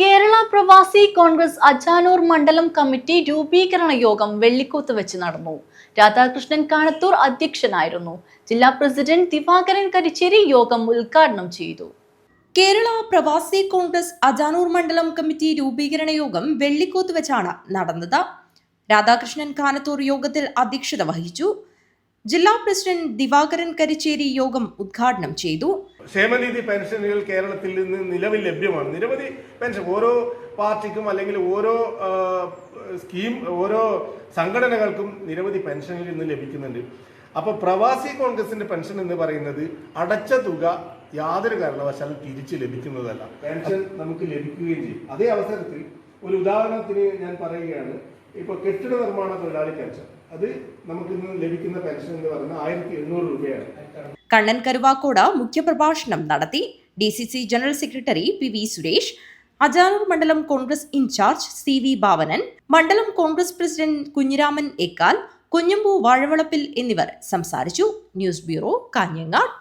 കേരള പ്രവാസി കോൺഗ്രസ് അജാനൂർ മണ്ഡലം കമ്മിറ്റി രൂപീകരണ യോഗം വെള്ളിക്കോത്ത് വെച്ച് നടന്നു. രാധാകൃഷ്ണൻ കാണത്തൂർ അധ്യക്ഷനായിരുന്നു. ജില്ലാ പ്രസിഡന്റ് ദിവാകരൻ കരിച്ചേരി യോഗം ഉദ്ഘാടനം ചെയ്തു. കേരള പ്രവാസി കോൺഗ്രസ് അജാനൂർ മണ്ഡലം കമ്മിറ്റി രൂപീകരണ യോഗം വെള്ളിക്കോത്ത് വെച്ചാണ് നടന്നത്. രാധാകൃഷ്ണൻ കാനത്തൂർ യോഗത്തിൽ അധ്യക്ഷത വഹിച്ചു. ജില്ലാ പ്രസിഡന്റ് ദിവാകരൻ കരിച്ചേരി യോഗം ഉദ്ഘാടനം ചെയ്തു. ക്ഷേമനിധി പെൻഷനുകൾ കേരളത്തിൽ നിന്ന് നിലവിൽ ലഭ്യമാണ്. നിരവധി പെൻഷൻ ഓരോ പാർട്ടിക്കും അല്ലെങ്കിൽ ഓരോ സ്കീം ഓരോ സംഘടനകൾക്കും നിരവധി പെൻഷനുകൾ ഇന്ന് ലഭിക്കുന്നുണ്ട്. അപ്പോൾ പ്രവാസി കോൺഗ്രസിന്റെ പെൻഷൻ എന്ന് പറയുന്നത് അടച്ച തുക യാതൊരു കാരണവശാലും തിരിച്ച് ലഭിക്കുന്നതല്ല. പെൻഷൻ നമുക്ക് ലഭിക്കുകയും ചെയ്യും. അതേ അവസരത്തിൽ ഒരു ഉദാഹരണത്തിന് ഞാൻ പറയുകയാണ്. ഇപ്പോൾ കെട്ടിട നിർമ്മാണ തൊഴിലാളി പെൻഷൻ. അത് നമുക്ക് ഇന്ന് ലഭിക്കുന്ന പെൻഷൻ എന്ന് പറയുന്നത് ആയിരത്തി എണ്ണൂറ് രൂപയാണ്. കണ്ണൻ കരുവാക്കോട് മുഖ്യപ്രഭാഷണം നടത്തി. D C C general secretary P V Suresh Ajanur മണ്ഡലം Congress incharge C V Bhavanan മണ്ഡലം കോൺഗ്രസ് പ്രസിഡന്റ് കുഞ്ഞിരാമൻ എക്കാൽ കുഞ്ഞമ്പൂ വാഴവളപ്പിൽ എന്നിവർ സംസാരിച്ചു. News bureau Kanhangad.